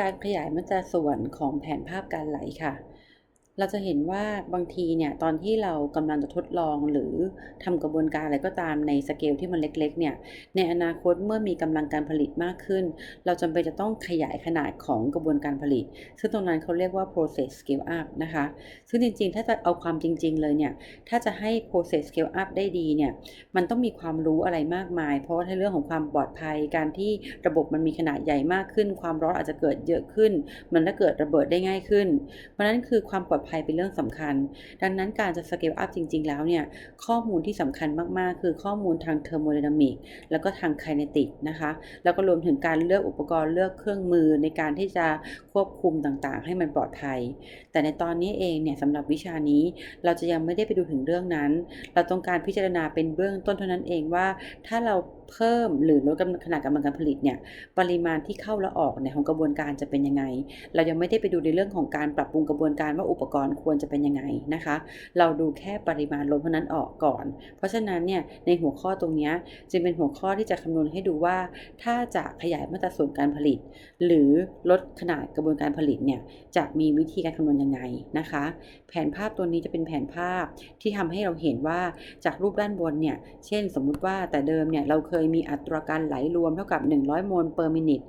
การขยายมัตราส่วนของแผนภาพการไหลค่ะ เราจะเห็นว่าบางทีเนี่ยตอนที่เรากำลังจะทดลองหรือทำกระบวนการอะไรก็ตามในสเกลที่มันเล็กๆเนี่ยในอนาคตเมื่อมีกำลังการผลิตมากขึ้น เราจำเป็นจะต้องขยายขนาดของกระบวนการผลิต ซึ่งตรงนั้นเขาเรียกว่า process scale up นะคะ ซึ่งจริงๆ ถ้าจะเอาความจริง ๆ เลยเนี่ยถ้าจะให้ process scale up ได้ดีเนี่ยมันต้องมีความรู้อะไรมากมาย เพราะว่าในเรื่องของความปลอดภัยการที่ระบบมันมีขนาดใหญ่มากขึ้น ความร้อนอาจจะเกิดเยอะขึ้น มันจะเกิดระเบิดได้ง่ายขึ้นเพราะนั้นคือความปลอดภัยเป็นเรื่องสำคัญ ดังนั้นการจะ scale up จริง ๆ แล้วเนี่ย ข้อมูลที่สำคัญมาก ๆ คือข้อมูลทาง thermodynamic แล้วก็ทาง kinetic นะคะ แล้วก็รวมถึงการเลือกอุปกรณ์เลือกเครื่องมือในการที่จะควบคุมต่างๆ ให้มันปลอดภัย แต่ในตอนนี้เองเนี่ยสำหรับวิชานี้เราจะยังไม่ได้ไปดูถึงเรื่องนั้น เราต้องการพิจารณาเป็นเบื้องต้นเท่านั้นเองว่าถ้าเราเพิ่มหรือลดขนาดกำลังการผลิตเนี่ยปริมาณที่เข้าและออกในของกระบวนการจะเป็นยังไง เรายังไม่ได้ไปดูในเรื่องของการปรับปรุงกระบวนการว่าอุปกรณ์ควรจะเป็นยังไงนะคะ เราดูแค่ปริมาณลมเท่านั้นออกก่อน เพราะฉะนั้นเนี่ยในหัวข้อตรงนี้จึงเป็นหัวข้อที่จะคำนวณให้ดูว่า ถ้าจะขยายมาตรส่วนการผลิต หรือลดขนาดกระบวนการผลิตเนี่ยจะมีวิธีการคำนวณยังไงนะคะ แผนภาพตัวนี้จะเป็นแผนภาพที่ทำให้เราเห็นว่าจากรูปด้านบนเนี่ยเช่น สมมุติว่าแต่เดิมเนี่ยเราเคยมีอัตราการไหลรวมเท่ากับ 100 โมล per minute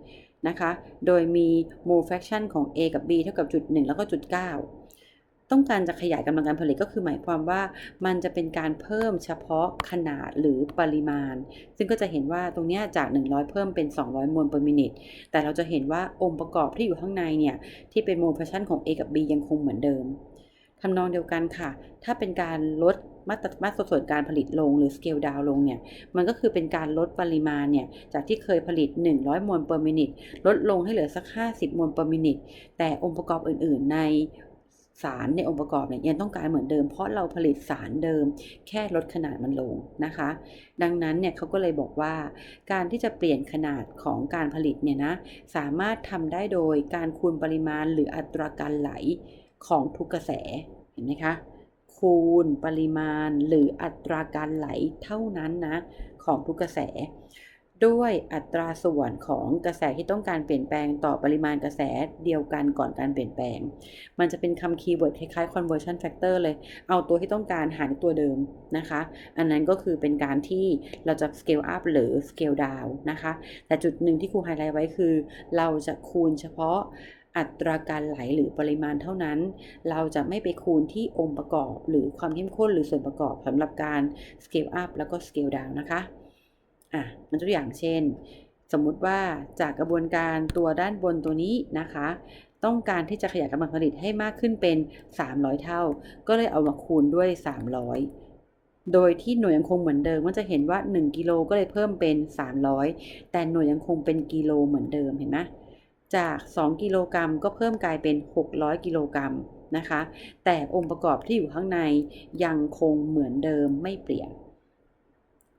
นะคะ โดยมี mole fraction ของ A กับ B เท่ากับจุด1แล้วก็จุด9ต้องการจะขยายกำลังการผลิตก็คือหมายความว่ามันจะเป็นการเพิ่มเฉพาะขนาดหรือปริมาณ ซึ่งก็จะเห็นว่าตรงนี้จาก 100 เพิ่มเป็น 200โมล per minute แต่เราจะเห็นว่าองค์ประกอบที่อยู่ข้างในเนี่ยที่เป็น mole fraction ของ A กับ B ยังคงเหมือนเดิมทำนองเดียวกันค่ะ ถ้าเป็นการลด มาตรมาตรส่วนการผลิตลงหรือ scale down ลงเนี่ย มันก็คือเป็นการลดปริมาณเนี่ย จากที่เคยผลิต 100 มวล per minute ลดลงให้เหลือสัก 50 มวล per minute แต่องค์ประกอบอื่น ๆ ในสารในองค์ประกอบเนี่ยยังต้องการเหมือนเดิม เพราะเราผลิตสารเดิม แค่ลดขนาดมันลงนะคะ ดังนั้นเนี่ยเขาก็เลยบอกว่า การที่จะเปลี่ยนขนาดของการผลิตเนี่ยนะสามารถทำได้โดยการคูณปริมาณหรืออัตราการไหลของทุกกระแสเห็นไหมคะ คูณ ปริมาณ หรืออัตราการไหลเท่านั้นนะของทุกกระแส ด้วยอัตราส่วนของกระแสที่ต้องการเปลี่ยนแปลงต่อปริมาณกระแสเดียวกันก่อนการเปลี่ยนแปลง มันจะเป็นคำคีย์เวิร์ดคล้ายๆ conversion factor เลย เอาตัวที่ต้องการหารตัวเดิมนะคะ อันนั้นก็คือเป็นการที่เราจะ scale up หรือ scale down นะคะ แต่จุดหนึ่งที่ครูไฮไลท์ไว้คือ เราจะคูณเฉพาะ อัตราการไหลหรือปริมาณเท่านั้น เราจะไม่ไปคูณที่องค์ประกอบ หรือความเข้มข้นหรือส่วนประกอบสำหรับการ scale up แล้วก็ scale down นะคะอะมันตัวอย่างเช่น สมมุติว่าจากกระบวนการตัวด้านบนตัวนี้นะคะ ต้องการที่จะขยายกำลังผลิตให้มากขึ้นเป็น 300 เท่า ก็เลยเอามาคูณด้วย 300โดยที่หน่วยยังคงเหมือนเดิมมันจะเห็นว่า 1 กิโลก็เลยเพิ่มเป็น 300 แต่หน่วยยังคงเป็นกิโลเหมือนเดิมเห็นไหม จาก 2 กิโลกรัมก็เพิ่มกลายเป็น 600 กิโลกรัมนะคะ แต่องค์ประกอบที่อยู่ข้างในยังคงเหมือนเดิมไม่เปลี่ยน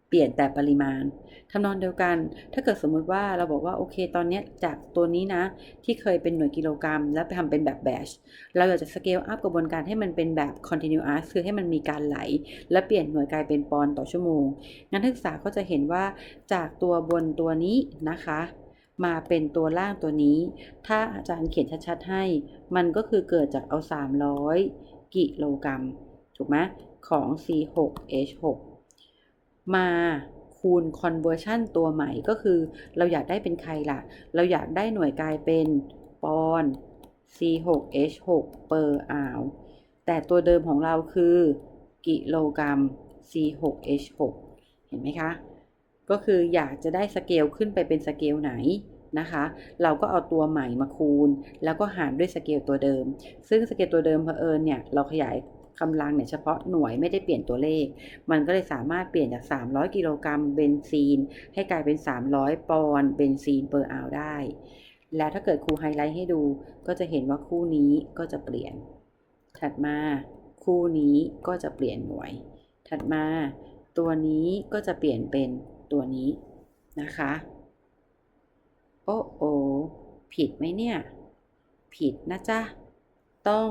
เปลี่ยนแต่ปริมาณทำนองเดียวกัน ถ้าเกิดสมมติว่าเราบอกว่าโอเคตอนนี้จากตัวนี้นะ ที่เคยเป็นหน่วยกิโลกรัม แล้วไปทำเป็นแบบแบชเราอยากจะสเกลอัพกระบวนการให้มันเป็นแบบ continuous คือให้มันมีการไหล และเปลี่ยนหน่วยกลายเป็นปอนด์ต่อชั่วโมง งั้นนักศึกษาก็จะเห็นว่าจากตัวบนตัวนี้นะคะ มาเป็นตัวล่างตัวนี้ ถ้าอาจารย์เขียนชัดๆให้ มันก็คือเกิดจากเอา 300 กิโลกรัม ถูกไหมของ C6H6 มาคูณ conversion ตัวใหม่ก็คือเราอยากได้เป็นใครล่ะ เราอยากได้หน่วยกายเป็นปอนด์ C6H6 per hour แต่ตัวเดิมของเราคือ กิโลกรัม C6H6 เห็นไหมคะ ก็คืออยากจะได้สเกลขึ้นไปเป็นสเกลไหนนะคะ เราก็เอาตัวใหม่มาคูณ แล้วก็หารด้วยสเกลตัวเดิม ซึ่งสเกลตัวเดิมเผอิญเนี่ยเราขยายกำลังเนี่ยเฉพาะหน่วยไม่ได้เปลี่ยนตัวเลข มันก็เลยสามารถเปลี่ยนจาก 300 กิโลกรัมเบนซีน ให้กลายเป็น 300 ปอนด์เบนซีนเปอร์อาวได้ แล้วถ้าเกิดครูไฮไลท์ให้ดูก็จะเห็นว่าคู่นี้ก็จะเปลี่ยน ถัดมาคู่นี้ก็จะเปลี่ยนหน่วย ถัดมา ตัวนี้ก็จะเปลี่ยนเป็น ตัวนี้นะคะ โอ้โอผิดไหมเนี่ย ผิดนะจ๊ะ ต้อง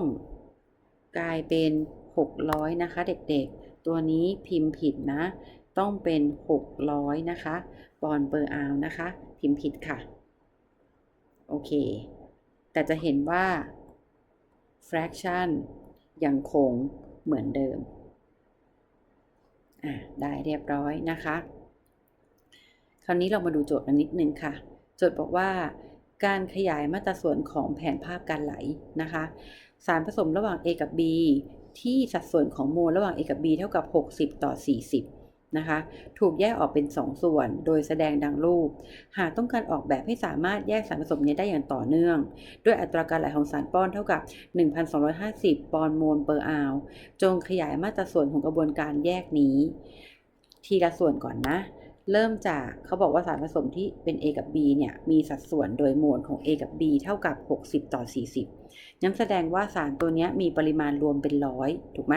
กลายเป็น 600 นะคะ เด็กๆ ตัวนี้พิมพ์ผิดนะ ต้องเป็น 600 นะคะปอนเปอร์อาวนะคะ พิมพ์ผิดค่ะ โอเค แต่จะเห็นว่า fraction ยังคงเหมือนเดิม อะ ได้เรียบร้อยนะคะ คราวนี้เรามาดูโจทย์กันนิดนึงค่ะ โจทย์บอกว่า การขยายมาตราส่วนของแผนภาพการไหลนะคะ สารผสมระหว่าง A กับ B ที่สัดส่วนของโมลระหว่าง A กับ B เท่ากับ 60 ต่อ 40 นะคะ ถูกแยกออกเป็น 2 ส่วน โดยแสดงดังรูป หากต้องการออกแบบให้สามารถแยกสารผสมนี้ได้อย่างต่อเนื่อง ด้วยอัตราการไหลของสารป้อนเท่ากับ 1,250 ปอนด์โมลเปอร์อาวจงขยายมาตราส่วนของกระบวนการแยกนี้ ทีละส่วนก่อนนะ เริ่มจากเขาบอกว่าสารผสมที่เป็น A กับ B เนี่ยมีสัดส่วนโดยโมลของ A กับ B เท่ากับ 60 ต่อ 40งั้นแสดงว่าสารตัวนี้มีปริมาณรวมเป็นร้อยถูกไหม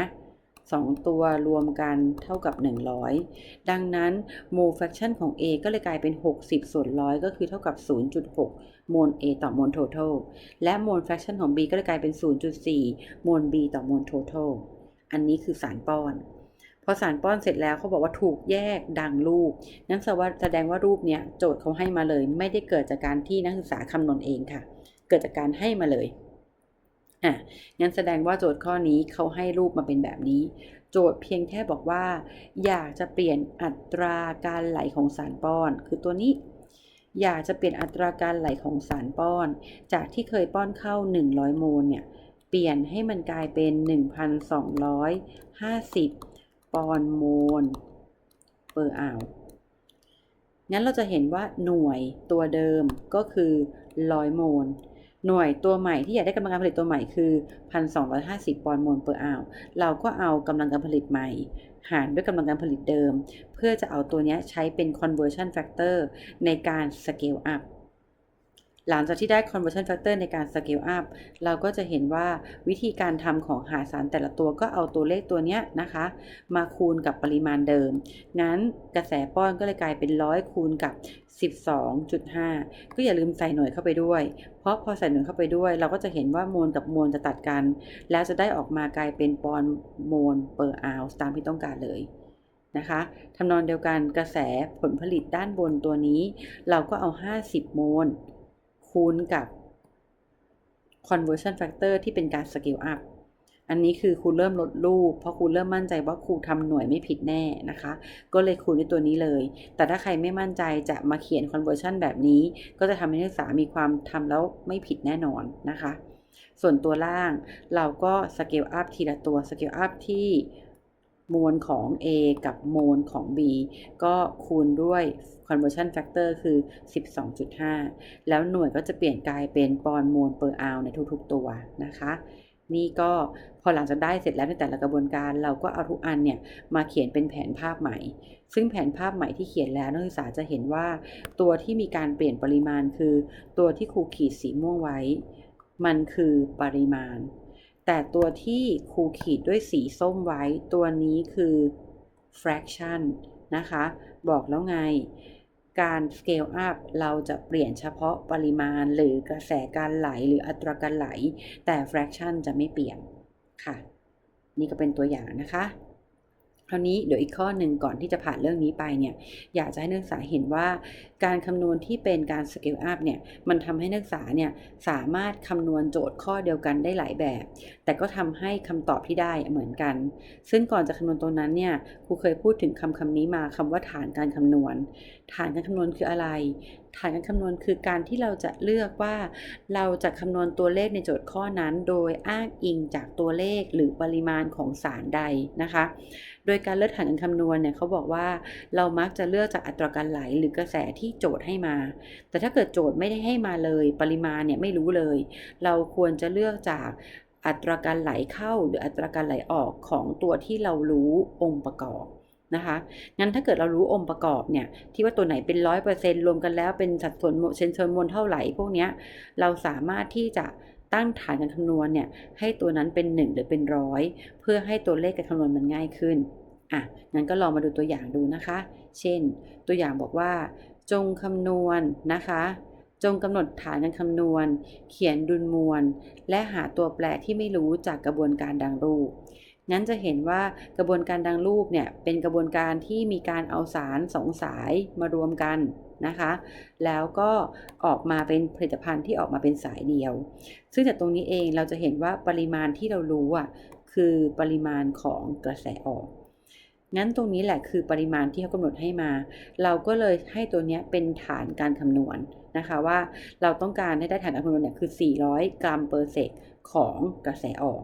สองตัวรวมกันเท่ากับ 100 ดังนั้นโมลแฟคชั่นของ A ก็เลยกลายเป็น 60 ส่วนร้อยก็คือเท่ากับ 0.6 โมล A ต่อโมล total และโมลแฟคชั่นของ B ก็เลยกลายเป็น 0.4 โมล B ต่อโมล total อันนี้คือสารป้อน อสารป้อนเสร็จแล้วเขาบอกว่าถูกแยกดังรูป นั้นแสดงว่ารูปเนี้ยโจทย์เขาให้มาเลย ไม่ได้เกิดจากการที่นักศึกษาคำนวณเองค่ะ เกิดจากการให้มาเลยอะงั้นแสดงว่าโจทย์ข้อนี้เขาให้รูปมาเป็นแบบนี้ โจทย์เพียงแค่บอกว่า อยากจะเปลี่ยนอัตราการไหลของสารป้อน คือตัวนี้ อยากจะเปลี่ยนอัตราการไหลของสารป้อน จากที่เคยป้อนเข้า 100 โมลเนี่ยเปลี่ยนให้มันกลายเป็น 1,250 ปอนโมลเปอร์อ่าวงั้นเราจะเห็นว่าหน่วยตัวเดิมก็คือ100โมลหน่วยตัวใหม่ที่อยากได้กำลังการผลิตตัวใหม่คือ 1,250 ปอนด์โมลเปอร์อาวเราก็เอากำลังการผลิตใหม่ หารด้วยกำลังการผลิตเดิม เพื่อจะเอาตัวนี้ใช้เป็น conversion factor ในการ scale up หลังจากที่ได้ conversion factor ในการ scale up เราก็จะเห็นว่าวิธีการทำของหาสารแต่ละตัวก็เอาตัวเลขตัวนี้นะคะ มาคูณกับปริมาณเดิม งั้นกระแสป้อนก็เลยกลายเป็นร้อยคูณกับ 12.5 ก็อย่าลืมใส่หน่วยเข้าไปด้วย เพราะพอใส่หน่วยเข้าไปด้วย เราก็จะเห็นว่าโมลกับโมลจะตัดกัน แล้วจะได้ออกมากลายเป็นปอนด์โมลเปอร์อาวตามที่ต้องการเลยนะคะทำนองเดียวกันกระแสผลผลิตด้านบนตัวนี้ เราก็เอา 50 โมล คูณกับ conversion factor ที่เป็นการ scale up อันนี้คือครูเริ่มลดรูป เพราะครูเริ่มมั่นใจว่าครูทำหน่วยไม่ผิดแน่นะคะ ก็เลยคูณด้วยตัวนี้เลย แต่ถ้าใครไม่มั่นใจจะมาเขียน conversion แบบนี้ ก็จะทำให้นักศึกษามีความทำแล้วไม่ผิดแน่นอนนะคะ ส่วนตัวล่างเราก็ scale up ทีละตัว scale up ที่ มวลของ A กับมวลของ B ก็คูณด้วย conversion factor คือ 12.5 แล้วหน่วยก็จะเปลี่ยนกลายเป็นปอนด์มวลเปอร์อาวในทุกๆตัวนะคะ นี่ก็พอหลังจากได้เสร็จแล้วในแต่ละกระบวนการเราก็เอาทุกอันเนี่ยมาเขียนเป็นแผนภาพใหม่ ซึ่งแผนภาพใหม่ที่เขียนแล้วนักศึกษาจะเห็นว่า ตัวที่มีการเปลี่ยนปริมาณคือ ตัวที่ครูขีดสีม่วงไว้ มันคือปริมาณ แต่ตัวที่ครูขีดด้วยสีส้มไว้ตัวนี้คือ fraction นะคะ บอกแล้วไง การ scale up เราจะเปลี่ยนเฉพาะปริมาณหรือกระแสการไหลหรืออัตราการไหล แต่ fraction จะไม่เปลี่ยนค่ะ นี่ก็เป็นตัวอย่างนะคะ คราวนี้เดี๋ยวอีกข้อหนึ่งก่อนที่จะผ่านเรื่องนี้ไปเนี่ยอยากจะให้นักศึกษาเห็นว่าการคำนวณที่เป็นการ scale up เนี่ยมันทำให้นักศึกษาเนี่ยสามารถคำนวณโจทย์ข้อเดียวกันได้หลายแบบ แต่ก็ทำให้คำตอบที่ได้เหมือนกัน ซึ่งก่อนจะคำนวณตรงนั้นเนี่ยครูเคยพูดถึงคำคำนี้มาคำว่าฐานการคำนวณ ฐานการคำนวณคืออะไร ฐานการคำนวณคือการที่เราจะเลือกว่า เราจะคำนวณตัวเลขในโจทย์ข้อนั้น โดยอ้างอิงจากตัวเลขหรือปริมาณของสารใดนะคะ โดยการเลือกฐานการคำนวณเนี่ยเขาบอกว่าเรามักจะเลือกจากอัตราการไหลหรือกระแสที่โจทย์ให้มา แต่ถ้าเกิดโจทย์ไม่ได้ให้มาเลย ปริมาณเนี่ยไม่รู้เลย เราควรจะเลือกจากอัตราการไหลเข้าหรืออัตราการไหลออกของตัวที่เรารู้องค์ประกอบ นะคะ งั้นถ้าเกิดเรารู้องค์ประกอบเนี่ย ที่ว่าตัวไหนเป็นร้อยเปอร์เซ็นต์รวมกันแล้วเป็นสัดส่วนเชนเชิญมวลเท่าไหร่พวกนี้เราสามารถที่จะตั้งฐานการคำนวณเนี่ยให้ตัวนั้นเป็น 1 หรือเป็นร้อยเพื่อให้ตัวเลขการคำนวณมันง่ายขึ้นอะงั้นก็ลองมาดูตัวอย่างดูนะคะ เช่น ตัวอย่างบอกว่า จงคำนวณนะคะ จงกำหนดฐานการคำนวณ เขียนดุลมวล และหาตัวแปรที่ไม่รู้จากกระบวนการดังรูป งั้นจะเห็นว่ากระบวนการดังรูปเนี่ยเป็นกระบวนการที่มีการเอาสารสองสายมารวมกันนะคะ แล้วก็ออกมาเป็นผลิตภัณฑ์ที่ออกมาเป็นสายเดียว ซึ่งจากตรงนี้เองเราจะเห็นว่าปริมาณที่เรารู้อะคือปริมาณของกระแสออก งั้นตรงนี้แหละคือปริมาณที่เขากำหนดให้มา เราก็เลยให้ตัวเนี้ยเป็นฐานการคำนวณนะคะว่าเราต้องการให้ได้ฐานการคำนวณเนี่ยคือ 400 กรัมเปอร์เซกของกระแสออก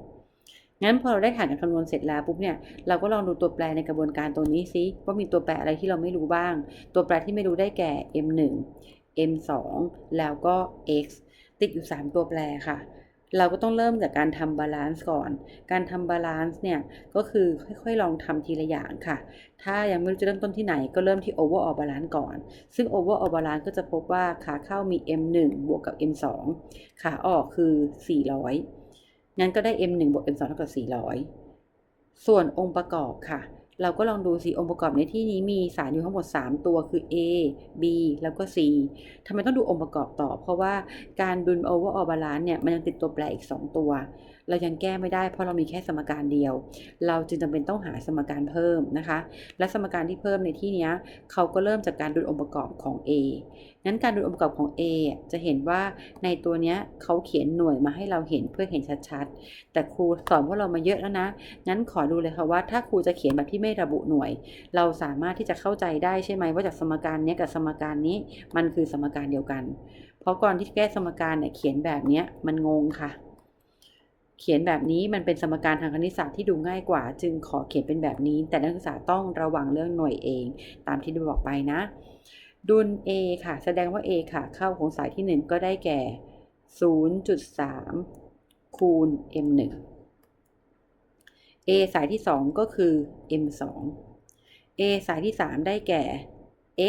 งั้นพอเราได้ฐานการคำนวณเสร็จแล้วปุ๊บเนี่ยเราก็ลองดูตัวแปรในกระบวนการตัวนี้ซิว่ามีตัวแปรอะไรที่เราไม่รู้บ้าง ตัวแปรที่ไม่รู้ได้แก่ m1 m2 แล้วก็ x ติดอยู่ 3 ตัวแปรค่ะ เราก็ต้องเริ่มจากการทำบาลานซ์ก่อน การทำบาลานซ์เนี่ยก็คือค่อยๆ ลองทำทีละอย่างค่ะ ถ้ายังไม่รู้จะเริ่มต้นที่ไหนก็เริ่มที่ overall balance ก่อน ซึ่ง overall balance ก็จะพบว่าขาเข้ามี m1 บวกกับ m2 ขาออกคือ 400 งั้นก็ได้ m1 บวก m2 เท่ากับ 400 ส่วนองค์ประกอบค่ะ เราก็ลองดูสิองค์ประกอบในที่นี้มีสารอยู่ทั้งหมด 3 ตัวคือ A B แล้วก็ C ทำไมต้องดูองค์ประกอบต่อ เพราะว่าการดุล overall balance เนี่ยมันยังติดตัวแปรอีก 2 ตัว เรายังแก้ไม่ได้เพราะเรามีแค่สมการเดียว เราจึงจำเป็นต้องหาสมการเพิ่มนะคะ และสมการที่เพิ่มในที่นี้เขาก็เริ่มจากการดูองค์ประกอบของ A งั้นการดูองค์ประกอบของ A จะเห็นว่าในตัวนี้เขาเขียนหน่วยมาให้เราเห็นเพื่อเห็นชัดๆ แต่ครูสอนพวกเรามาเยอะแล้วนะ งั้นขอดูเลยค่ะว่าถ้าครูจะเขียนแบบที่ไม่ระบุหน่วย เราสามารถที่จะเข้าใจได้ใช่ไหมว่าจากสมการนี้กับสมการนี้มันคือสมการเดียวกัน เพราะก่อนที่แก้สมการเนี่ยเขียนแบบนี้มันงงค่ะ เขียนแบบนี้มันเป็นสมการทางคณิตศาสตร์ที่ดูง่ายกว่า จึงขอเขียนเป็นแบบนี้ แต่นักศึกษาต้องระวังเรื่องหน่วยเอง ตามที่ได้บอกไปนะ ดุล A ค่ะ แสดงว่า A ค่ะ เข้าของสายที่ 1 ก็ได้แก่ 0.3 คูณ M1 A สายที่ 2 ก็คือ M2 A สายที่ 3 ได้แก่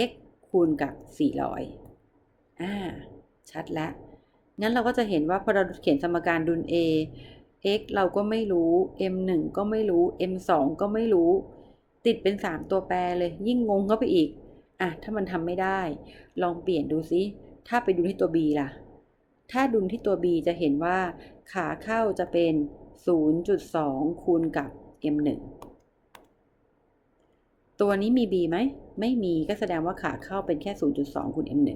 x คูณกับ 400 อ่า ชัดแล้วงั้นเราก็จะเห็นว่าพอเราเขียนสมการดุล A x เราก็ไม่รู้ m1 ก็ไม่รู้ m2 ก็ไม่รู้ ติดเป็น 3 ตัวแปรเลย ยิ่งงงเข้าไปอีก อะ ถ้ามันทำไม่ได้ ลองเปลี่ยนดูซิ ถ้าไปดูที่ตัว b ล่ะ ถ้าดุลที่ตัว b จะเห็นว่า ขาเข้าจะเป็น 0.2 คูณกับ m1 ตัวนี้มี b ไหม ไม่มีก็แสดงว่าขาเข้าเป็นแค่ 0.2 คูณ m1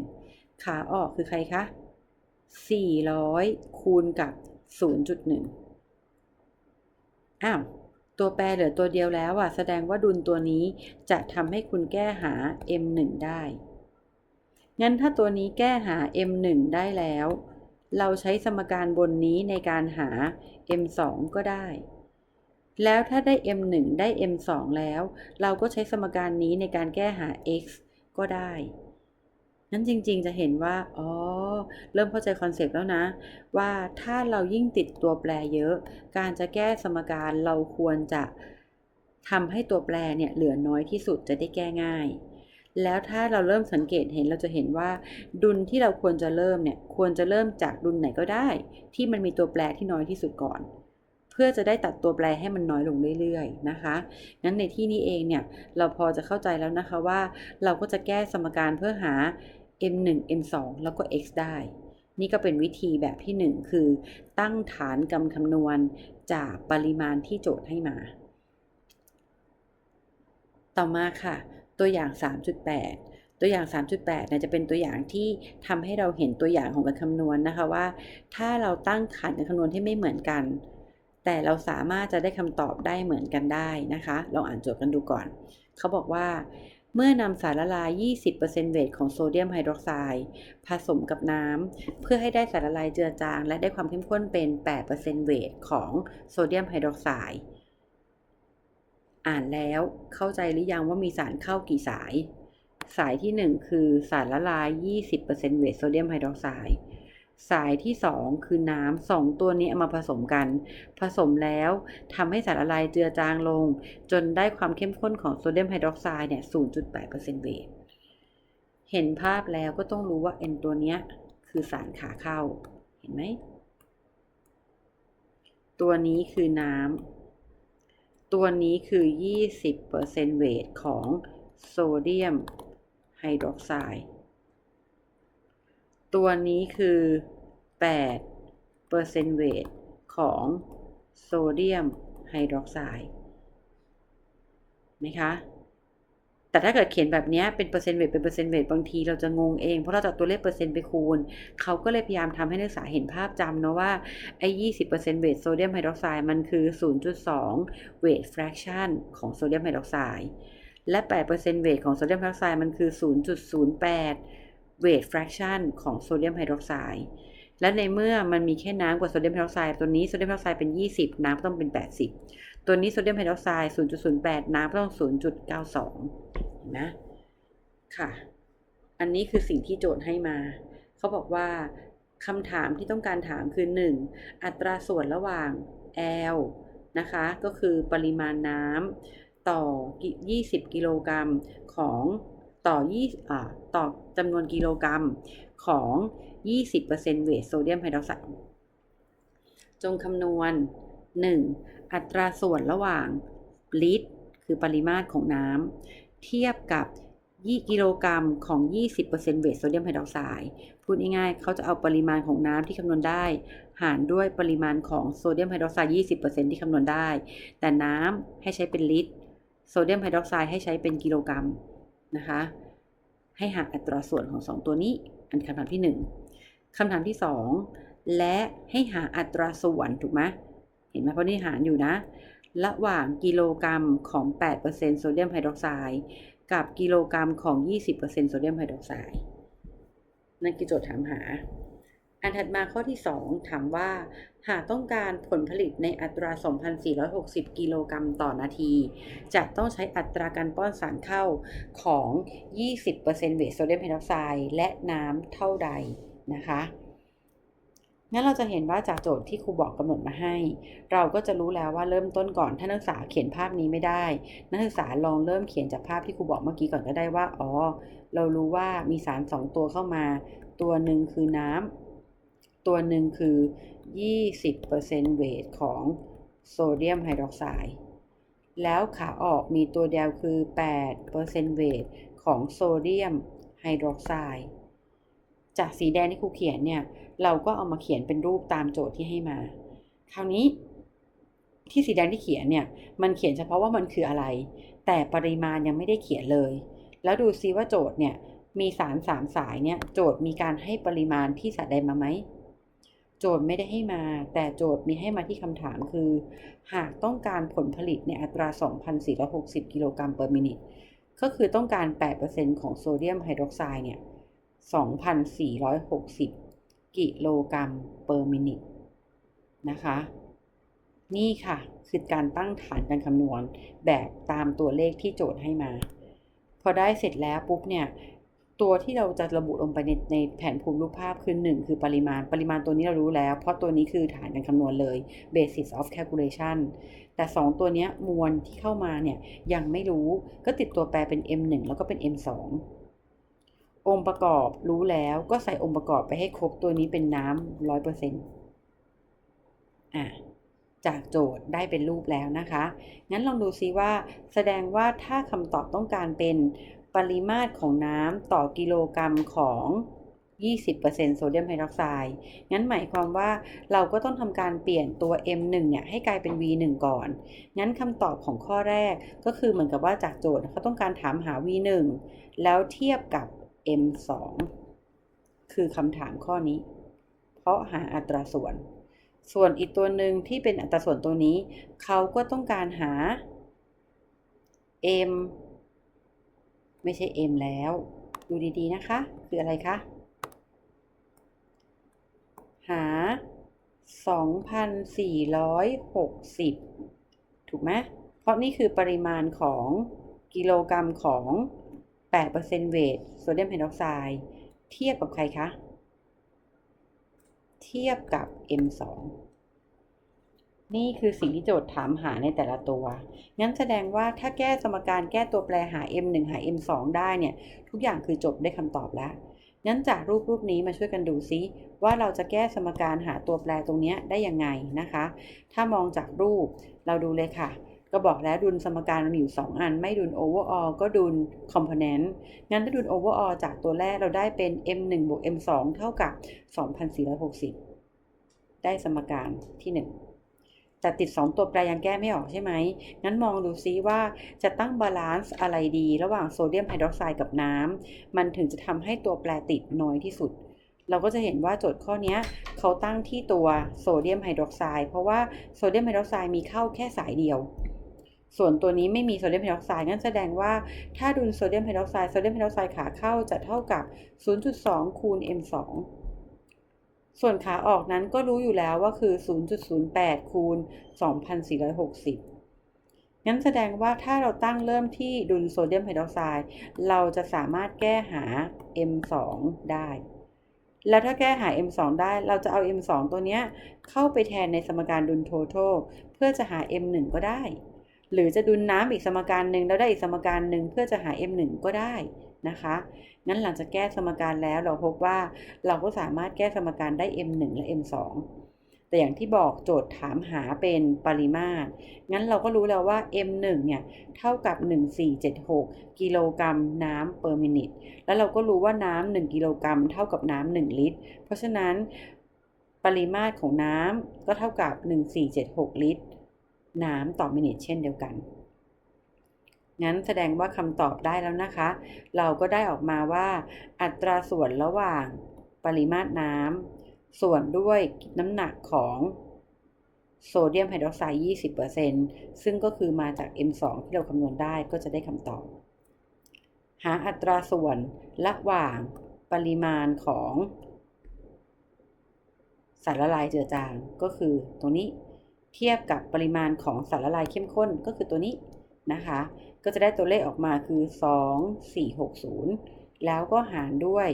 ขาออกคือใครคะ400 คูณกับ 0.1 อ้าวตัวแปรเหลือตัวเดียวแล้วอะแสดงว่าดุลตัวนี้จะทำให้คุณแก้หา m1 ได้ งั้นถ้าตัวนี้แก้หา m1 ได้แล้ว เราใช้สมการบนนี้ในการหา m2 ก็ได้ แล้วถ้าได้ m1 ได้ m2 แล้ว เราก็ใช้สมการนี้ในการแก้หา x ก็ได้ นั้นจริงๆจะเห็นว่า อ๋อ เริ่มเข้าใจคอนเซปต์แล้วนะ ว่าถ้าเรายิ่งติดตัวแปรเยอะ การจะแก้สมการเราควรจะทำให้ตัวแปรเนี่ยเหลือน้อยที่สุดจะได้แก้ง่าย แล้วถ้าเราเริ่มสังเกตเห็นเราจะเห็นว่า ดุลที่เราควรจะเริ่มเนี่ยควรจะเริ่มจากดุลไหนก็ได้ ที่มันมีตัวแปรที่น้อยที่สุดก่อน เพื่อจะได้ตัดตัวแปรให้มันน้อยลงเรื่อยๆนะคะงั้นในที่นี้เองเนี่ยเราพอจะเข้าใจแล้วนะคะว่า เราก็จะแก้สมการเพื่อหา m1 m2 แล้วก็ x ได้ นี่ก็เป็นวิธีแบบที่ 1 คือ ตั้งฐานกำคำนวณจากปริมาณที่โจทย์ให้มา ต่อมาค่ะ ตัวอย่าง 3.8 ตัวอย่าง 3.8เนี่ยจะเป็นตัวอย่างที่ทำให้เราเห็นตัวอย่างของการคำนวณนะคะว่า ถ้าเราตั้งฐานการคำนวณที่ไม่เหมือนกัน แต่เราสามารถจะได้คำตอบได้เหมือนกันได้นะคะลองอ่านโจทย์กันดูก่อน เขาบอกว่า เมื่อนำสารละลาย 20%เวทของโซเดียมไฮดรอกไซด์ผสมกับน้ำ เพื่อให้ได้สารละลายเจือจาง และได้ความเข้มข้นเป็น 8%เวทของโซเดียมไฮดรอกไซด์อ่านแล้วเข้าใจหรือยังว่ามีสารเข้ากี่สาย สายที่ 1 คือสารละลาย 20%เวทโซเดียมไฮดรอกไซด์ สายที่ 2 คือน้ำสองตัวนี้เอามาผสมกัน ผสมแล้วทำให้สารละลายเจือจางลง จนได้ความเข้มข้นของโซเดียมไฮดรอกไซด์เนี่ย 0.8%เวทเห็นภาพแล้วก็ต้องรู้ว่า N ตัวนี้คือสารขาเข้า เห็นไหม ตัวนี้คือน้ำ ตัวนี้คือ 20%เวทของโซเดียมไฮดรอกไซด์ ตัวนี้คือ8เปอร์เซนต์เวทของโซเดียมไฮดรอกไซด์ไหมคะแต่ถ้าเกิดเขียนแบบนี้เป็นเปอร์เซ็นต์เวทเป็นเปอร์เซ็นต์เวทบางทีเราจะงงเองเพราะเราจะตัวเลขเปอร์เซ็นต์ไปคูณ เขาก็เลยพยายามทำให้นักศึกษาเห็นภาพจำเนาะว่าไอ้ยี่สิบเปอร์เซ็นต์เวทโซเดียมไฮดรอกไซด์มันคือศูนย์จุดสองเวทแฟรกชันของโซเดียมไฮดรอกไซด์และแปดเปอร์เซ็นต์เวทของโซเดียมไฮดรอกไซด์มันคือศูนย์จุดศูนย์แปด เวทแฟกชันของโซเดียมไฮดรอกไซด์และในเมื่อมันมีแค่น้ำกับโซเดียมไฮดรอกไซด์ตัวนี้โซเดียมไฮดรอกไซด์เป็น 20 น้ำต้องเป็น 80 ตัวนี้โซเดียมไฮดรอกไซด์0.08 น้ำต้อง 0.92เห็นไหมค่ะ อันนี้คือสิ่งที่โจทย์ให้มา เขาบอกว่าคำถามที่ต้องการถามคือ 1. อัตราส่วนระหว่าง L นะคะ ก็คือปริมาณน้ำต่อ 20 กิโลกรัมของ ต่อ20อ่าต่อจำนวนกิโลกรัมของ 20%เวทโซเดียมไฮดรอกไซด์จงคำนวณ 1. อัตราส่วนระหว่างลิตร คือปริมาตรของน้ำเทียบกับ2กิโลกรัมของ 20%เวทโซเดียมไฮดรอกไซด์พูดง่ายๆ เขาจะเอาปริมาณของน้ำที่คำนวณได้ หารด้วยปริมาณของโซเดียมไฮดรอกไซด์20%ที่คำนวณได้ แต่น้ำให้ใช้เป็นลิตร โซเดียมไฮดรอกไซด์ให้ใช้เป็นกิโลกรัม นะคะ ให้หาอัตราส่วนของ 2 ตัวนี้ อันคำถามที่ 1คำถามที่ 2 และให้หาอัตราส่วนถูกไหมเห็นไหมเพราะนี่หารอยู่นะ ระหว่างกิโลกรัมของ 8%โซเดียมไฮดรอกไซด์กับกิโลกรัมของ 20%โซเดียมไฮดรอกไซด์นั่นคือโจทย์ถามหา อันถัดมาข้อที่ 2 ถามว่า หากต้องการผลผลิตในอัตรา 2,460 กิโลกรัมต่อนาที จะต้องใช้อัตราการป้อนสารเข้าของ 20%เวทโซเดียมไฮดรอกไซด์และน้ำเท่าใดนะคะงั้นเราจะเห็นว่าจากโจทย์ที่ครูบอกกำหนดมาให้ เราก็จะรู้แล้วว่าเริ่มต้นก่อนถ้านักศึกษาเขียนภาพนี้ไม่ได้ นักศึกษาลองเริ่มเขียนจากภาพที่ครูบอกเมื่อกี้ก่อนก็ได้ว่าอ๋อเรารู้ว่ามีสาร 2 ตัวเข้ามา ตัวหนึ่งคือน้ำ ตัวหนึ่งคือ 20%เวทของโซเดียมไฮดรอกไซด์แล้วขาออกมีตัวเดียวคือ8%เวทของโซเดียมไฮดรอกไซด์จากสีแดงที่ครูเขียนเนี่ย เราก็เอามาเขียนเป็นรูปตามโจทย์ที่ให้มา คราวนี้ที่สีแดงที่เขียนเนี่ย มันเขียนเฉพาะว่ามันคืออะไร แต่ปริมาณยังไม่ได้เขียนเลย แล้วดูซิว่าโจทย์เนี่ย มีสารสามสายเนี่ย โจทย์มีการให้ปริมาณที่แสดงมาไหม โจทย์ไม่ได้ให้มา แต่โจทย์มีให้มาที่คำถามคือ หากต้องการผลผลิตในอัตรา 2,460 กิโลกรัมเปอร์มินิตก็คือต้องการ 8%ของโซเดียมไฮดรอกไซด์เนี่ย 2,460 กิโลกรัมเปอร์มินิตนะคะ นี่ค่ะ คือการตั้งฐานการคำนวณแบบตามตัวเลขที่โจทย์ให้มา พอได้เสร็จแล้วปุ๊บเนี่ย ตัวที่เราจะระบุลงไปในในแผนภูมิรูปภาพคือ 1 คือปริมาณปริมาณตัวนี้เรารู้แล้ว เพราะตัวนี้คือฐานการคำนวณเลย basis of calculation แต่ 2 ตัวนี้มวลที่เข้ามาเนี่ยยังไม่รู้ก็ติดตัวแปรเป็น m1 แล้วก็เป็น m2 องค์ประกอบรู้แล้วก็ใส่องค์ประกอบไปให้ครบตัวนี้เป็นน้ำร้อยเปอร์เซ็นต์อะจากโจทย์ได้เป็นรูปแล้วนะคะ งั้นลองดูซิว่า แสดงว่าถ้าคำตอบต้องการเป็น ปริมาตรของน้ำต่อกิโลกรัมของ 20%โซเดียมไฮดรอกไซด์ งั้นหมายความว่าเราก็ต้องทำการเปลี่ยนตัว M1 เนี่ยให้กลายเป็น V1 ก่อน งั้นคำตอบของข้อแรกก็คือเหมือนกับว่าจากโจทย์เขาต้องการถามหา V1 แล้วเทียบกับ M2 คือคำถามข้อนี้ เพราะหาอัตราส่วน ส่วนอีกตัวหนึ่งที่เป็นอัตราส่วนตัวนี้ เขาก็ต้องการหา M ไม่ใช่ M แล้ว ดูดีๆนะคะ คืออะไรคะ หา 2,460 ถูกไหมเพราะนี่คือปริมาณของกิโลกรัมของ 8%เวทโซเดียมไฮดรอกไซด์เทียบกับใครคะ เทียบกับ M2 นี่คือสิ่งที่โจทย์ถามหาในแต่ละตัว งั้นแสดงว่าถ้าแก้สมการแก้ตัวแปรหา M1 หา M2 ได้เนี่ย ทุกอย่างคือจบได้คำตอบแล้ว งั้นจากรูปรูปนี้มาช่วยกันดูซิว่าเราจะแก้สมการหาตัวแปรตรงนี้ได้ยังไงนะคะ ถ้ามองจากรูปเราดูเลยค่ะ ก็บอกแล้วดุลสมการมันมีอยู่ 2 อัน ไม่ดุล overall ก็ดุล component งั้นถ้าดุล overall จากตัวแรกเราได้เป็น m1 บวก m2 เท่ากับ 2460 ได้สมการที่ 1 แต่ติด 2 ตัวแปรยังแก้ไม่ออกใช่ไหม งั้นมองดูซิว่าจะตั้งบาลานซ์อะไรดี ระหว่างโซเดียมไฮดรอกไซด์กับน้ำมันถึงจะทำให้ตัวแปรติดน้อยที่สุด เราก็จะเห็นว่าโจทย์ข้อนี้เขาตั้งที่ตัวโซเดียมไฮดรอกไซด์เพราะว่าโซเดียมไฮดรอกไซด์มีเข้าแค่สายเดียว ส่วนตัวนี้ไม่มีโซเดียมไฮดรอกไซด์งั้นแสดงว่าถ้าดุลโซเดียมไฮดรอกไซด์โซเดียมไฮดรอกไซด์ขาเข้าจะเท่ากับ 0.2 คูณ m2 ส่วนขาออกนั้นก็รู้อยู่แล้วว่าคือ 0.08 คูณ 2,460 งั้นแสดงว่าถ้าเราตั้งเริ่มที่ดุลโซเดียมไฮดรอกไซด์เราจะสามารถแก้หา M2 ได้ แล้วถ้าแก้หา M2 ได้เราจะเอา M2 ตัวเนี้ยเข้าไปแทนในสมการดุล total เพื่อจะหา M1 ก็ได้ หรือจะดุลน้ำอีกสมการหนึ่งแล้วได้อีกสมการหนึ่งเพื่อจะหา M1 ก็ได้ นะคะงั้นหลังจากแก้สมการแล้วเราพบว่าเราก็สามารถแก้สมการได้ M1 และ M2 แต่อย่างที่บอกโจทย์ถามหาเป็นปริมาตร งั้นเราก็รู้แล้วว่า M1 เนี่ยเท่ากับ 1476 กิโลกรัมน้ำ per minute แล้วเราก็รู้ว่าน้ำ1กิโลกรัมเท่ากับน้ำ1ลิตร เพราะฉะนั้นปริมาตรของน้ำก็เท่ากับ 1476 ลิตร น้ำต่อมินิทเช่นเดียวกัน งั้นแสดงว่าคำตอบได้แล้วนะคะ เราก็ได้ออกมาว่า อัตราส่วนระหว่างปริมาตรน้ำส่วนด้วยน้ำหนักของโซเดียมไฮดรอกไซด์ 20%ซึ่งก็คือมาจาก M2 ที่เราคำนวณได้ก็จะได้คำตอบ หาอัตราส่วนระหว่างปริมาณของสารละลายเจือจางก็คือตรงนี้ เทียบกับปริมาณของสารละลายเข้มข้นก็คือตัวนี้ นะคะ ก็จะได้ตัวเลขออกมาคือ 2460 แล้วก็หารด้วย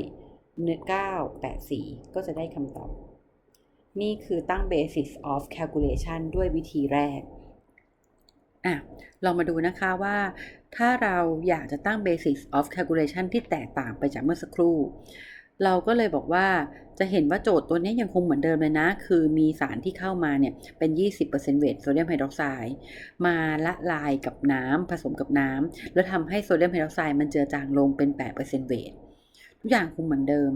984 ก็จะได้คำตอบ นี่คือตั้ง basis of calculation ด้วยวิธีแรกอะลองมาดูนะคะว่าถ้าเราอยากจะตั้ง basis of calculation ที่แตกต่างไปจากเมื่อสักครู่ เราก็เลยบอกว่าจะเห็นว่าโจทย์ตัวนี้ยังคงเหมือนเดิมเลยนะ คือมีสารที่เข้ามาเนี่ยเป็น 20%เวทโซเดียมไฮดรอกไซด์มาละลายกับน้ำผสมกับน้ำแล้วทำให้โซเดียมไฮดรอกไซด์มันเจือจางลงเป็น 8%เวททุกอย่างคงเหมือนเดิม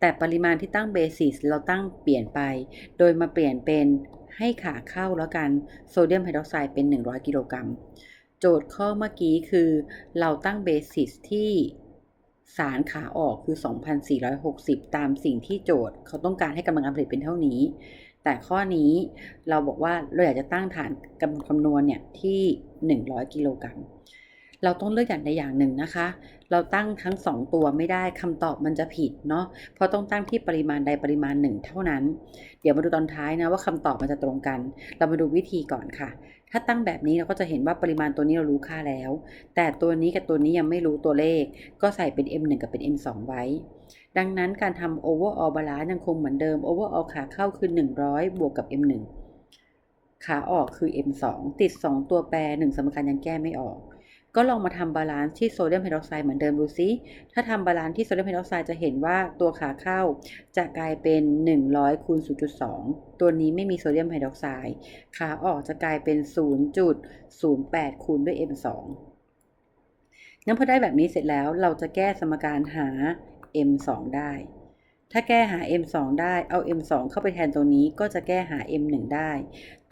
แต่ปริมาณที่ตั้งเบสิสเราตั้งเปลี่ยนไป โดยมาเปลี่ยนเป็นให้ขาเข้าแล้วกันโซเดียมไฮดรอกไซด์เป็น 100 กิโลกรัม โจทย์ข้อเมื่อกี้คือ เราตั้งเบสิสที่ สารขาออกคือ 2,460 ตามสิ่งที่โจทย์ เขาต้องการให้กำลังการผลิตเป็นเท่านี้ แต่ข้อนี้เราบอกว่าเราอยากจะตั้งฐานกำลังคำนวณเนี่ยที่ 100 กิโลกรัม เราต้องเลือกอย่างใดอย่างหนึ่งนะคะ เราตั้งทั้ง 2 ตัวไม่ได้คำตอบมันจะผิดเนาะ เพราะต้องตั้งที่ปริมาณใดปริมาณหนึ่งเท่านั้น เดี๋ยวมาดูตอนท้ายนะว่าคำตอบมันจะตรงกัน เรามาดูวิธีก่อนค่ะ ถ้าตั้งแบบนี้เราก็จะเห็นว่าปริมาณตัวนี้เรารู้ค่าแล้ว แต่ตัวนี้กับตัวนี้ยังไม่รู้ตัวเลข ก็ใส่เป็น M1 กับเป็น M2 ไว้ ดังนั้นการทำ overall balance ยังคงเหมือนเดิม overall ขาเข้าคือ 100 บวกกับ M1 ขาออกคือ M2 ติด 2 ตัวแปร 1สมการยังแก้ไม่ออก ก็ลองมาทำบาลานซ์ที่โซเดียมไฮดรอกไซด์เหมือนเดิมดูซิถ้าทำบาลานซ์ที่โซเดียมไฮดรอกไซด์จะเห็นว่าตัวขาเข้าจะกลายเป็น 100คูณ0.2 ตัวนี้ไม่มีโซเดียมไฮดรอกไซด์ขาออกจะกลายเป็น 0.08 คูณด้วย M2 งั้นพอได้แบบนี้เสร็จแล้วเราจะแก้สมการหา M2 ได้ ถ้าแก้หา M2 ได้เอา M2 เข้าไปแทนตรงนี้ก็จะแก้หา M1 ได้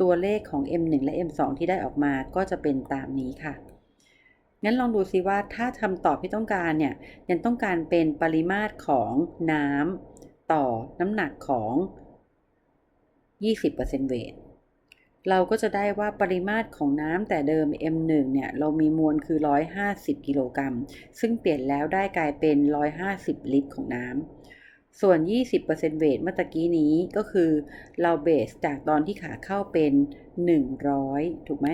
ตัวเลขของ M1 และ M2 ที่ได้ออกมาก็จะเป็นตามนี้ค่ะ งั้นลองดูซิว่าถ้าคำตอบที่ต้องการเนี่ยยังต้องการเป็นปริมาตรของน้ำต่อน้ำหนักของ 20%เวทเราก็จะได้ว่าปริมาตรของน้ำแต่เดิม M1 เนี่ยเรามีมวลคือ 150 กิโลกรัม ซึ่งเปลี่ยนแล้วได้กลายเป็น 150 ลิตรของน้ำ ส่วน 20%เวทเมื่อกี้นี้ก็คือเราเบสจากตอนที่ขาเข้าเป็น 100 ถูกไหม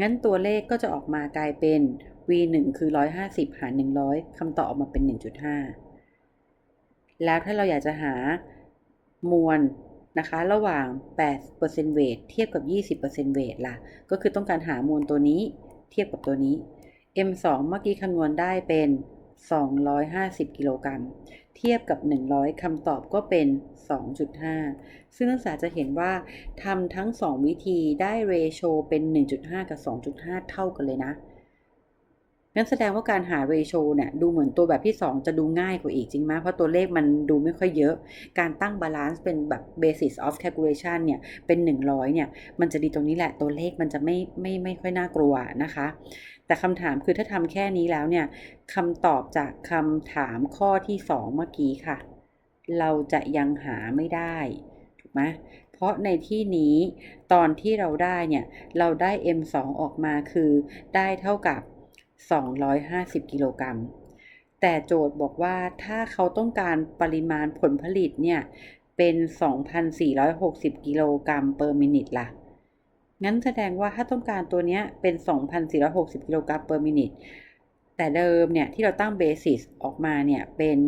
งั้นตัวเลขก็จะออกมากลายเป็น V1 คือ 150 หาร 100 คำตอบออกมาเป็น 1.5 แล้วถ้าเราอยากจะหามวลนะคะระหว่าง8%เวทเทียบกับ 20%เวทล่ะ ก็คือต้องการหามวลตัวนี้เทียบกับตัวนี้ M2 เมื่อกี้คำนวณได้เป็น 250 กิโลกรัม เทียบกับ 100 คำตอบก็เป็น 2.5 ซึ่งนักศึกษาจะเห็นว่าทำทั้ง 2 วิธีได้เรโชเป็น 1.5 กับ 2.5 เท่ากันเลยนะ งั้นแสดงว่าการหา ratio เนี่ยดูเหมือนตัวแบบที่ 2 จะดูง่ายกว่าอีกจริงไหมเพราะตัวเลขมันดูไม่ค่อยเยอะ การตั้ง balance เป็นแบบ basis of calculation เนี่ยเป็น 100เนี่ยมันจะดีตรงนี้แหละตัวเลขมันจะไม่ไม่ไม่ค่อยน่ากลัวนะคะ แต่คำถามคือถ้าทำแค่นี้แล้วเนี่ยคำตอบจากคำถามข้อที่ 2 เมื่อกี้ค่ะ เราจะยังหาไม่ได้ถูกไหมเพราะในที่นี้ตอนที่เราได้เนี่ยเราได้ M2 ออกมาคือได้เท่ากับ 250 กิโลกรัม แต่โจทย์บอกว่าถ้าเขาต้องการปริมาณผลผลิตเนี่ย เป็น 2,460 กิโลกรัม per minute ล่ะ งั้นแสดงว่าถ้าต้องการตัวเนี้ยเป็น 2,460 กิโลกรัม per minute แต่เดิมเนี่ยที่เราตั้ง basis ออกมาเนี่ยเป็น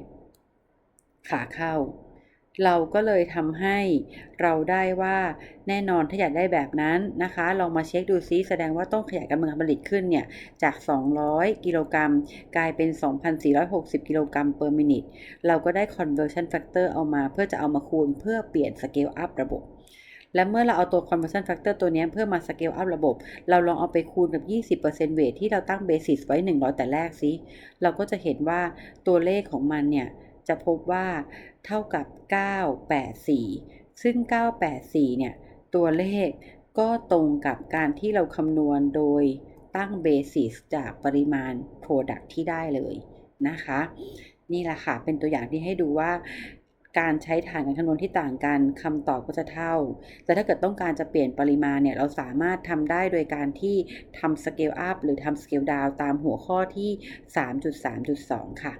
100 ขาเข้า เราก็เลยทำให้เราได้ว่าแน่นอนถ้าอยากได้แบบนั้นนะคะ ลองมาเช็คดูซิแสดงว่าต้องขยายกำลังผลิตขึ้นเนี่ย จาก 200 กิโลกรัม กลายเป็น 2,460 กิโลกรัม per minute เราก็ได้ conversion factor เอามาเพื่อจะเอามาคูณเพื่อเปลี่ยน scale up ระบบและเมื่อเราเอาตัว conversion factor ตัวนี้เพื่อมา scale up ระบบ เราลองเอาไปคูณกับ 20% weight ที่เราตั้ง basis ไว้ 100 แต่แรกซิ เราก็จะเห็นว่าตัวเลขของมันเนี่ย จะพบว่าเท่ากับ 984 ซึ่ง 984 เนี่ย ตัวเลขก็ตรงกับการที่เราคำนวณโดยตั้ง basis จากปริมาณ product ที่ได้เลยนะคะ นี่แหละค่ะ เป็นตัวอย่างที่ให้ดูว่าการใช้ฐานการคำนวณที่ต่างกันคำตอบก็จะเท่า แต่ถ้าเกิดต้องการจะเปลี่ยนปริมาณเนี่ย เราสามารถทำได้โดยการที่ทำ scale up หรือทำ scale down ตามหัวข้อที่ 3.3.2 ค่ะ